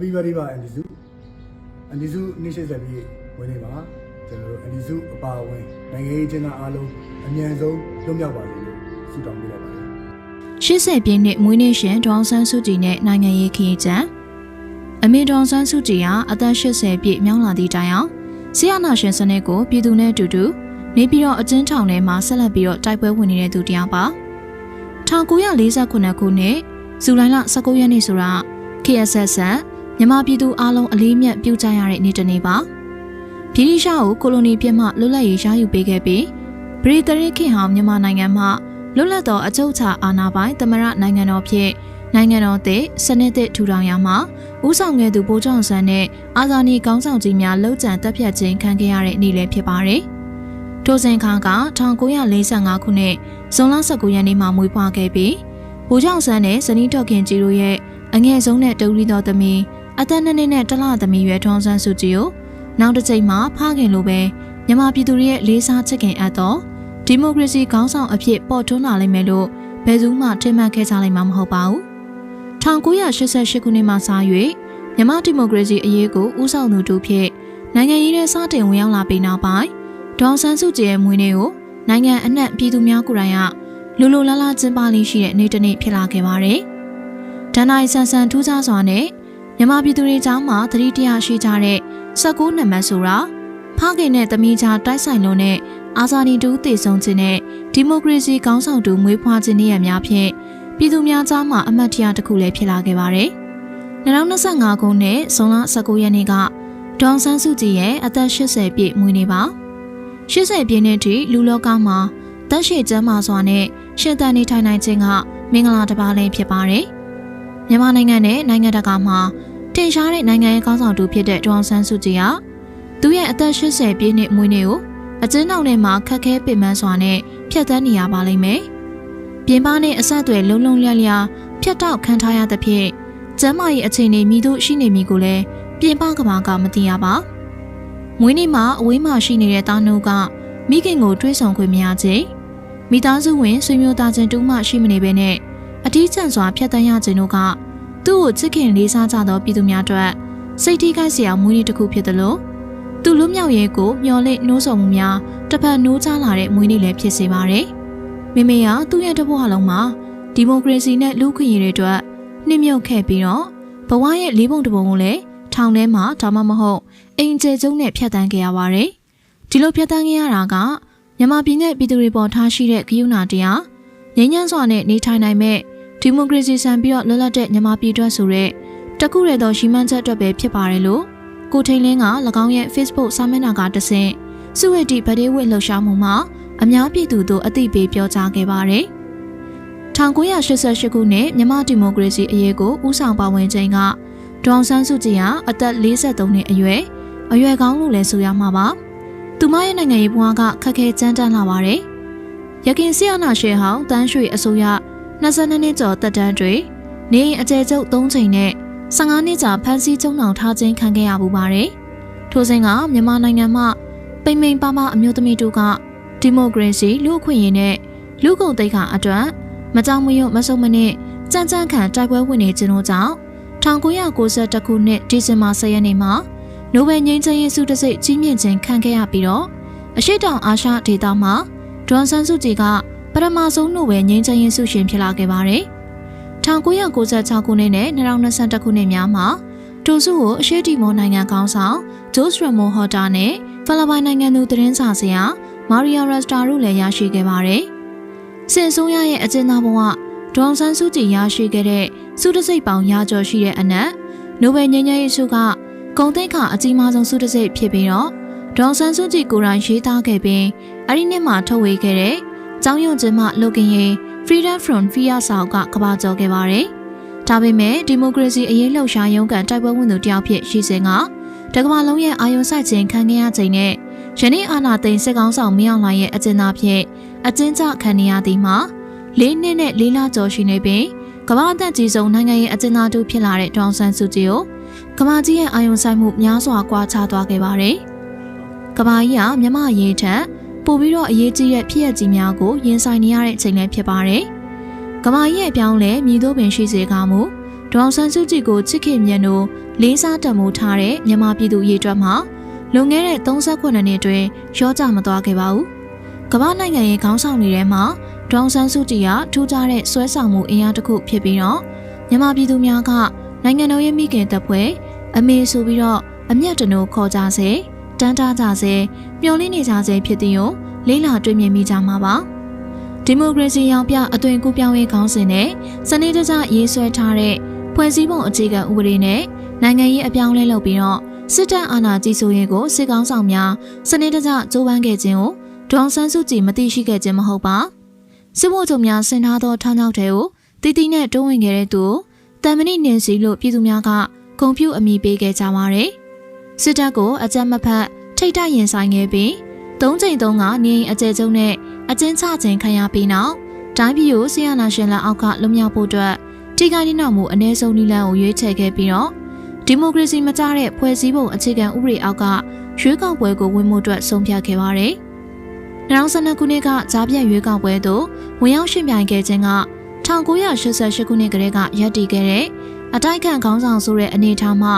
Happy birthday ပါအန်ဒီစုအန်ဒီစုနေ့80ပြည့်ဝင်နေပါကျွန်တော်တို့အန်ဒီစုအပါအဝင်နိုင်ငံရေးကျင်းသားအားလုံးအမြန်ဆုံးလွတ်မြောက်ပါစေလို့ဆုတောင်းပေးလိုက်ပါတယ်80ပြည့်နှစ်မွေးနေ့ရှင်ဒေါအောင်ဆန်းစုကြည်နဲ့နိုင်ငံရေးခရီးကျန်အမေဒေါအောင်ဆန်းစုကြည်ဟာအသက်80ပြည့်မြောင်းလာသည့်တိုင်အောင်ဆီယနာရှင်စနစ်ကိုပြည်သူနဲ့အတူတူနေပြီးတော့အကျဉ်းထောင်ထဲမှာဆက်လက်ပြီးတော့တိုက်ပွဲဝင်နေတဲ့သူတစ်ယောက်ပါ1948ခုနှစ်ဇူလိုင်လ19ရက်နေ့ဆိုတာ KSS မြန်မာပြည်သူအလုံးအလေးမြတ်ပြုကြရတဲ့နေ့တစ်နေ့ပါဗြိတိရှကိုကိုလိုနီပြစ်မှလွတ်လပ်ရေးရယူပေးခဲ့ပြီးဗြိတိန်ခေတ်ဟောင်းမြန်မာနိုင်ငံမှာလွတ်လပ်သောအချုပ်အခြာအာဏာပိုင်သမရနိုင်ငံတော်ဖြင့်နိုင်ငံတော်သစ်စနစ်သစ်ထူထောင်ရာမှာဦးဆောင်ခဲ့သူဗိုလ်ချုပ်ဆန်းနဲ့အာဇာနည်ကောင်းဆောင်ကြီးများလှုပ်ကြံတက်ဖြတ်ခြင်းခံခဲ့ရတဲ့နေ့လည်းဖြစ်ပါတယ်။ထိုစဉ်ခါက1945ခုနှစ်ဇွန်လ19ရက်နေ့မှာမွေးဖွားခဲ့ပြီးဗိုလ်ချုပ်ဆန်းနဲ့ဇနီးတော်ခင်ကြီးတို့ရဲ့အငယ်ဆုံးနဲ့တူရီတော်သမီး အသက်နှစ်နှစ်နဲ့တလသမီးရွယ်ထွန်းဆန်းစုကြည်ကိုနောက်တစ်ချိန်မှာဖခင်လိုပဲမြန်မာပြည်သူတွေရဲ့လေးစားချစ်ခင်အပ်သောဒီမိုကရေစီခေါင်းဆောင်အဖြစ်ပေါ်ထွန်းလာလိမ့်မယ်လို့ဘယ်သူမှထင်မှတ်ခဲ့ကြနိုင်မှာမဟုတ်ပါဘူး။1988ခုနှစ်မှစ၍မြန်မာဒီမိုကရေစီအရေးကိုဦးဆောင်သူတို့ဖြစ်နိုင်ငံရေးနဲ့စတင်ဝင်ရောက်လာပြီးနောက်ပိုင်းဒေါအောင်ဆန်းစုကြည်ရဲ့မွေးနေ့ကိုနိုင်ငံအနှံ့ပြည်သူများကိုယ်တိုင်ကလူလူလားလားကျင်းပလေးရှိတဲ့နေ့တစ်နေ့ဖြစ်လာခဲ့ပါတယ်။ဒန်နိုင်ဆန်ဆန်ထူးခြားစွာနဲ့ မြန်မာပြည်သူတွေကြားမှာသတိတရားရှိကြတဲ့16နံပါတ်ဆိုတာဖခင်နဲ့သမီးကြားတိုက်ဆိုင်လို့နဲ့အာဇာနည်တူတည်ဆုံခြင်းနဲ့ဒီမိုကရေစီကောင်းဆောင်တူမွေးဖွားခြင်းနေ့ရက်များဖြင့်ပြည်သူများကြားမှာအမတ်တရားတစ်ခုလည်းဖြစ်လာခဲ့ပါတယ်။2025ခုနှစ်ဇွန်လ19ရက်နေ့ကဒေါန်ဆန်းစုကြည်ရဲ့အသက်80ပြည့်မွေးနေ့ပါ။80ပြည့်နှစ်ထိလူလောကမှာတက်ရှိကျမ်းမာစွာနဲ့ရှင်သန်နေထိုင်နိုင်ခြင်းကမင်္ဂလာတစ်ပါးလည်းဖြစ်ပါတယ်။မြန်မာနိုင်ငံနဲ့နိုင်ငံတကာမှာ တင်ရှားတဲ့နိုင်ငံရေးကောင်းဆောင်တူဖြစ်တဲ့ဒေါန်ဆန်းစုကြည်ဟာသူ့ရဲ့အသက်80ပြည့်နှစ်မွေးနေ့ကိုအကျဉ်းထောင်ထဲမှာခက်ခဲပင်ပန်းစွာနဲ့ဖြတ်သန်းနေရပါလိမ့်မယ်။ပြင်ပနဲ့အဆက်အသွယ်လုံးလုံးလျလျဖြတ်တောက်ခံထားရသဖြင့်ကျမ်းမာရေးအခြေအနေမိတို့ရှိနေမိကိုလည်းပြင်ပကဘာကမသိရပါ။မွေးနေ့မှာအဝေးမှာရှိနေတဲ့တာနှုတ်ကမိခင်ကိုတွေးဆောင်ခွင့်မရခြင်းမိသားစုဝင်ဆွေမျိုးသားချင်းတူမှရှိမနေဘဲနဲ့အထီးကျန်စွာဖြတ်တန်းရခြင်းတို့က သူ့ကိုချစ်ခင်လေးစားကြသောပြည်သူများအတွက်စိတ်ထိခိုက်စရာမွေးနေ့တစ်ခုဖြစ်တယ်လို့သူလွတ်မြောက်ရေးကိုမျှော်လင့်နှိုးဆော်မှုများတစ်ဖက်နှိုးချလာတဲ့မွေးနေ့လည်းဖြစ်စေပါတယ်။မိမိကသူ့ရဲ့တစ်ဘဝလုံးမှာဒီမိုကရေစီနဲ့လူ့ခွင့်ရေးတွေအတွက်နှိမ့်မြုပ်ခဲ့ပြီးတော့ဘဝရဲ့လေးပုံတစ်ပုံကိုလည်းထောင်ထဲမှာဒါမှမဟုတ်အိမ်ကျဲကျုံနဲ့ဖျက်ဆီးခဲ့ရပါတယ်။ဒီလိုဖျက်ဆီးခဲ့ရတာကမြန်မာပြည်နဲ့ပြည်သူတွေပေါ်ထားရှိတဲ့ဂရုဏာတရားငြိမ်းချမ်းစွာနဲ့နေထိုင်နိုင်မဲ့ ဒီမိုကရေစီဆန်ပြီးတော့လွတ်လပ်တဲ့မြန်မာပြည်အတွက်ဆိုတဲ့တခုရသောရှိမှန်းချက်အတွက်ပဲဖြစ်ပါတယ်လို့ကိုထိန်လင်းက၎င်းရဲ့ Facebook စာမျက်နှာကတဆင့်စုဝေတီဗဒေးဝိလှူရှာမှုမှာအများပြည်သူတို့အသိပေးပြောကြားခဲ့ပါတယ်။1988ခုနှစ်မြန်မာဒီမိုကရေစီအရေးကိုဦးဆောင်ပါဝင်ခြင်းကဒေါအောင်ဆန်းစုကြည်ဟာအသက်53နှစ်အရွယ်အရွယ်ကောင်းလို့လည်းဆိုရမှာပါ။သူမရဲ့နိုင်ငံရေးဘဝကခက်ခဲကြမ်းတမ်းလာပါတယ်။ရခင်ဆီယနာရှေဟောင်းတန်းရွှေအစိုးရ 22နှစ်ကျော်တက်တန်းတွေနေအိမ်အကျယ်ကျုပ်3ချိန်နဲ့15နှစ်ကြာဖမ်းဆီးချုပ်နှောင်ထားခြင်းခံခဲ့ရပူပါတယ်။ထိုစဉ်ကမြန်မာနိုင်ငံမှာပိမ့်ပိမ့်ပါပါအမျိုးသမီးတို့ကဒီမိုကရေစီလူ့အခွင့်အရေးနဲ့လူ့ဂုဏ်သိက္ခာအတွက်မကြောင်မရွံ့မဆုတ်မနစ်ကြမ်းကြမ်းခံတိုက်ပွဲဝင်နေခြင်းတို့ကြောင့်1992ခုနှစ်ဒီဇင်ဘာ10ရက်နေ့မှာနိုဘယ်ငြိမ်းချမ်းရေးဆုတံဆိပ်ကြီးမြင့်ခြင်းခံခဲ့ရပြီးတော့အရှိတောင်အာရှဒေသမှာဒွန်ဆန်းစုကြည်က ပထမဆုံးနိုဘယ်ငြိမ်းချမ်းရေးဆုရှင်ဖြစ်လာခဲ့ပါတယ်။1996ခုနှစ်နဲ့2021ခုနှစ်များမှာတူစုကိုအရှိတီမောနိုင်ငံကောင်းဆောင်ဂျိုးစရမိုဟော်တာနဲ့ဖလပိုင်နိုင်ငံသူသတင်းစာဆရာမာရီယာရက်စတာတို့လည်းရရှိခဲ့ပါတယ်။စင်ဆိုးရရဲ့အကျဉ်းသားဘဝဒေါန်ဆန်းစုကြည်ရရှိခဲ့တဲ့စုတစိတ်ပေါင်ရာကျော်ရှိတဲ့အနက်နိုဘယ်ငြိမ်းချမ်းရေးဆုကဂုံသိက္ခာအကြီးမားဆုံးစုတစိတ်ဖြစ်ပြီးတော့ဒေါန်ဆန်းစုကြည်ကိုယ်တိုင်ရေးသားခဲ့ပြီးအဲ့ဒီနှစ်မှာထုတ်ဝေခဲ့တဲ့ ကျောင်းရုံကျင်းမှလုတ်ကင်ရေး Freedom from Fear ဆောင်ကကဘာကျော်ခဲ့ပါတယ်။ဒါပေမဲ့ဒီမိုကရေစီအရေးလှုပ်ရှားရုံးကန်တိုက်ပွဲဝင်သူတယောက်ဖြစ်ရှိစဉ်ကတကမ္ဘာလုံးရဲ့အာရုံစိုက်ခြင်းခံခဲ့ရခြင်းနဲ့ယနေ့အာဏာသိမ်းစစ်ကောင်းဆောင်မင်းအောင်လှိုင်ရဲ့အကျဉ်းသားဖြစ်အကျဉ်းချခံနေရသည်မှာလေးနှစ်နဲ့လေးလကျော်ရှိနေပြီးကမ္ဘာအသက်ကြီးဆုံးနိုင်ငံရဲ့အကျဉ်းသားတို့ဖြစ်လာတဲ့ဒေါန်ဆန်းစုကြည်ကိုကမ္ဘာကြီးရဲ့အာရုံစိုက်မှုများစွာကွာခြားသွားခဲ့ပါတယ်။ကမ္ဘာကြီးကမြမအရေးထက် ပိုပြီးတော့အရေးကြီးတဲ့ဖြစ်ရကြီးများကိုရင်ဆိုင်နေရတဲ့အချိန်လည်းဖြစ်ပါတယ်။ကမ္ဘာကြီးရဲ့အပြောင်းလဲမြည်တို့ပင်ရှိစေကမူဒေါန်ဆန်းစုကြည်ကိုချစ်ခင်မြတ်တို့လေးစားတမိုးထားတဲ့မြန်မာပြည်သူအရေးအတွက်မှာလွန်ခဲ့တဲ့38နှစ်အတွင်းရောကြမသွားခဲ့ပါဘူး။ကမ္ဘာနိုင်ငံရဲ့ခေါင်းဆောင်တွေထဲမှာဒေါန်ဆန်းစုကြည်ကထူးခြားတဲ့ဆွဲဆောင်မှုအင်အားတစ်ခုဖြစ်ပြီးတော့မြန်မာပြည်သူများကနိုင်ငံတော်ရဲ့မိခင်တပ်ဖွဲ့အမေဆိုပြီးတော့အမျက်တနိုးခေါ်ကြစေ တန်းထားကြစေမျှော်လင့်နေကြစေဖြစ်တဲ့ကိုလေးလာတွေ့မြင်မိကြမှာပါဒီမိုကရေစီရောင်ပြအသွင်ကူးပြောင်းရေးခေါင်းစဉ်နဲ့စနစ်တကျရေးဆွဲထားတဲ့ဖွဲ့စည်းပုံအခြေခံဥပဒေနဲ့နိုင်ငံရေးအပြောင်းလဲလုပ်ပြီးတော့စစ်တပ်အာဏာကြီးစိုးရေးကိုစစ်ကောင်းဆောင်များစနစ်တကျကြိုးပမ်းခဲ့ခြင်းကိုဒေါန်ဆန်းစုကြည်မသိရှိခဲ့ခြင်းမဟုတ်ပါစစ်ဖို့ချုပ်များဆင်ထားသောထောင်းချောက်တွေကိုတီတီနဲ့တွန်းဝင်ခဲ့တဲ့သူတမ်မဏိနင်းစီလို့ပြည်သူများကဂုံပြူအမိပေးခဲ့ကြပါတယ် စစ်တပ်ကိုအကြမ်းမဖက်ထိတ်တိုက်ရင်ဆိုင်ခဲ့ပြီးသုံးချိန်သုံးကနေအကျဲကျုံနဲ့အကျဉ်းချခြင်းခံရပြီးနောက်တိုင်းပြည်ကိုဆီယနာရှင်လက်အောက်ကလွတ်မြောက်ဖို့အတွက်ထိခိုက်နေနောက်မှုအ ਨੇ ဆုံးနည်းလမ်းကိုရွေးချယ်ခဲ့ပြီးတော့ဒီမိုကရေစီမကျတဲ့ဖွဲ့စည်းပုံအခြေခံဥပဒေအောက်ကရွေးကောက်ပွဲကိုဝင်မှုအတွက်ဆုံးဖြတ်ခဲ့ပါတယ်။2012ခုနှစ်ကကြားပြတ်ရွေးကောက်ပွဲသို့ဝင်ရောက်ရှင်ပြိုင်ခဲ့ခြင်းက1988ခုနှစ်ကတည်းကရပ်တည်ခဲ့တဲ့အတိုက်ခံခေါင်းဆောင်ဆိုတဲ့အနေအထားမှာ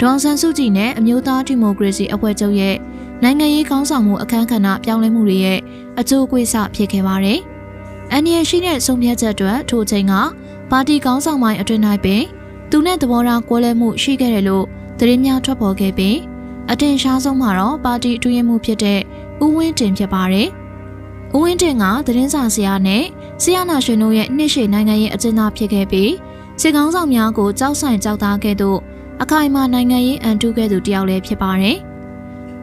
ဒေါန်ဆန်စုကြည်နဲ့အမျိုးသားဒီမိုကရေစီအဖွဲ့ချုပ်ရဲ့နိုင်ငံရေးခေါင်းဆောင်မှုအခမ်းကဏ္ဍပြောင်းလဲမှုတွေရဲ့အကျိုးအကွေ့ဆဖြစ်ခဲ့ပါတယ်။အန်ရီရှိတဲ့ဆုံးဖြတ်ချက်အတွက်ထိုချိန်ကပါတီခေါင်းဆောင်ပိုင်းအတွင်၌ပင်သူနဲ့သဘောထားကွဲလွဲမှုရှိခဲ့တယ်လို့သတင်းများထွက်ပေါ်ခဲ့ပြီးအတင်ရှားဆုံးမှာတော့ပါတီအတွင်းမှုဖြစ်တဲ့ဦးဝင်းတင်ဖြစ်ပါတယ်။ဦးဝင်းတင်ကသတင်းစာဆရာနဲ့ဆီယနာရှင်တို့ရဲ့နှစ်ရှည်နိုင်ငံရေးအကျဉ်းသားဖြစ်ခဲ့ပြီးစစ်ကောင်းဆောင်များကိုကြောက်ဆိုင်ကြောက်သားခဲ့သို့ အခိုင်အမာနိုင်ငံရေးအန်တုခဲ့သူတယောက်လည်းဖြစ်ပါတယ်။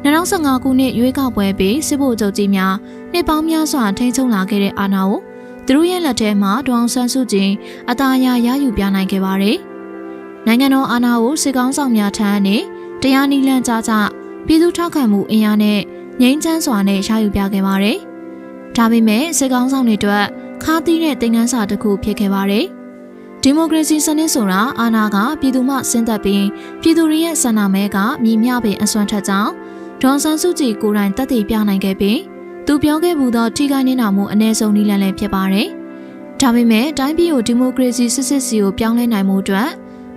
2015ခုနှစ်ရွေးကောက်ပွဲပြီးစစ်ဗိုလ်ချုပ်ကြီးများနှစ်ပေါင်းများစွာထိန်းချုပ်လာခဲ့တဲ့အာဏာကိုသူတို့ရဲ့လက်ထဲမှာဒေါအောင်ဆန်းစုကြည်အသာရရယူပြနိုင်ခဲ့ပါတယ်။နိုင်ငံတော်အာဏာကိုစစ်ကောင်းဆောင်များထမ်းနေတရားနည်းလမ်းကြကြပြည်သူထောက်ခံမှုအင်အားနဲ့ငြိမ်းချမ်းစွာနဲ့ရယူပြခဲ့ပါတယ်။ဒါပေမဲ့စစ်ကောင်းဆောင်တွေအတွက်ခါးသီးတဲ့သင်ခန်းစာတစ်ခုဖြစ်ခဲ့ပါတယ်။ ဒီမိုကရေစီစနစ်ဆိုတာအာဏာကပြည်သူမှဆင်းသက်ပြီးပြည်သူတွေရဲ့ဆန္ဒမဲကမြည်မြပင်အစွမ်းထက်ကြောင်းဒေါန်ဆန်းစုကြည်ကိုယ်တိုင်တက်တည်ပြနိုင်ခဲ့ပြီးသူပြောခဲ့မှုသောထိခိုက်နေတာမှုအ ਨੇ ဆုံးနည်းလမ်းလည်းဖြစ်ပါတယ်။ဒါပေမဲ့တိုင်းပြည်ကိုဒီမိုကရေစီစစ်စစ်စီကိုပြောင်းလဲနိုင်မှုအတွက်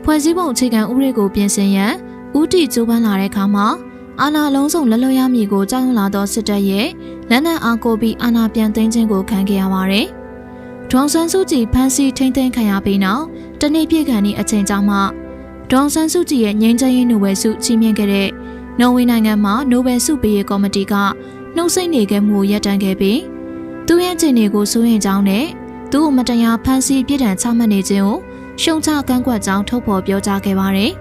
ဖွဲ့စည်းပုံအခြေခံဥပဒေကိုပြင်ဆင်ရန်ဥတီကြိုးပမ်းလာတဲ့အခါမှာအာဏာလုံးစုံလက်လွတ်ရမည်ကိုကြောက်ရွံ့လာသောစစ်တပ်ရဲ့လက်နက်အားကိုပြီးအာဏာပြန်သိမ်းခြင်းကိုခံခဲ့ရပါတယ်။ ဒေါန်ဆန်းစုကြည်ဖမ်းဆီးထိန်းသိမ်းခံရပြီးနောက်တနေ့ပြည့်ခံသည့်အချိန်ကြောင့်မှဒေါန်ဆန်းစုကြည်ရဲ့ငြိမ်းချမ်းရေးနိုဘယ်ဆုချီးမြှင့်ခဲ့တဲ့နော်ဝေနိုင်ငံမှာနိုဘယ်ဆုပေးရေးကော်မတီကနှုတ်ဆက်နေခဲ့မှုရပ်တန့်ခဲ့ပြီးသူ့ရဲ့ခြေနေကိုစိုးရင်ကြောင်းနဲ့သူ့ကိုမတရားဖမ်းဆီးပြစ်ဒဏ်ချမှတ်နေခြင်းကိုရှုံချကန့်ကွက်ကြောင်းထုတ်ဖော်ပြောကြားခဲ့ပါတယ်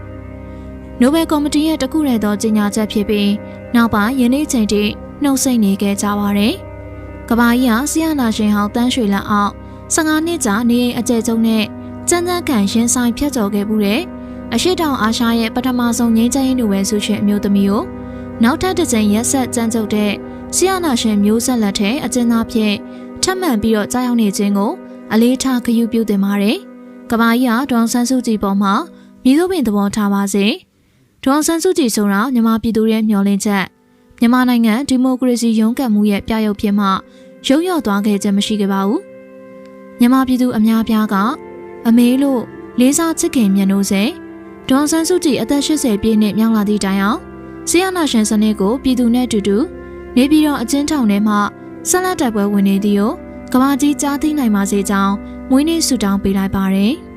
။နိုဘယ်ကော်မတီရဲ့တခုတည်းသောကြေညာချက်ဖြစ်ပြီးနောက်ပိုင်းယနေ့ချိန်ထိနှုတ်ဆက်နေခဲ့ကြပါတယ်။ကဘာကြီးဟာဆီယနာရှင်ဟောင်းတန်းရွှေလက်အောက် 15နှစ်ကြာနေအိမ်အကျယ်ကျုံနဲ့စမ်းစမ်းကန်ရင်ဆိုင်ဖြတ်ကျော်ခဲ့မှုတဲ့အရှိတောင်အာရှရဲ့ပထမဆုံးငိမ့်ချမ်းရေးနိုဘယ်ဆုရှင်အမျိုးသမီးကိုနောက်ထပ်တစ်ကြိမ်ရက်ဆက်ကြမ်းကြုတ်တဲ့ဆီယနာရှင်မျိုးဆက်လက်ထဲအကျဉ်းသားဖြစ်ထပ်မံပြီးတော့ကြားရောက်နေခြင်းကိုအလေးထားဂရုပြုတင်ပါတယ်။ကဘာကြီးဟာဒေါန်ဆန်းစုကြည်ပေါ်မှာမြေသူပင်သဘောထားပါစေ။ဒေါန်ဆန်းစုကြည်ဆိုတာမြန်မာပြည်သူရဲ့မျှော်လင့်ချက်မြန်မာနိုင်ငံဒီမိုကရေစီရုန်းကန်မှုရဲ့ပြရုပ်ဖြစ်မှရုံ့ရော့သွားခဲ့ခြင်းမရှိခဲ့ပါဘူး။ မြန်မာပြည်သူအများပြားကအမေလို့လေးစားချစ်ခင်မြတ်လို့စေဒေါန်ဆန်းစုကြည်အသက်80ပြည့်နှစ်မြောက်လာသည့်တိုင်အောင်ဆီယနာရှင်စနစ်ကိုပြည်သူနဲ့အတူတူနေပြည်တော်အကျဉ်းထောင်ထဲမှာဆက်လက်တိုက်ပွဲဝင်နေသည်ကိုကဘာကြီးကြားသိနိုင်ပါစေကြောင်းမွေးနေ့ဆုတောင်းပေးလိုက်ပါတယ်။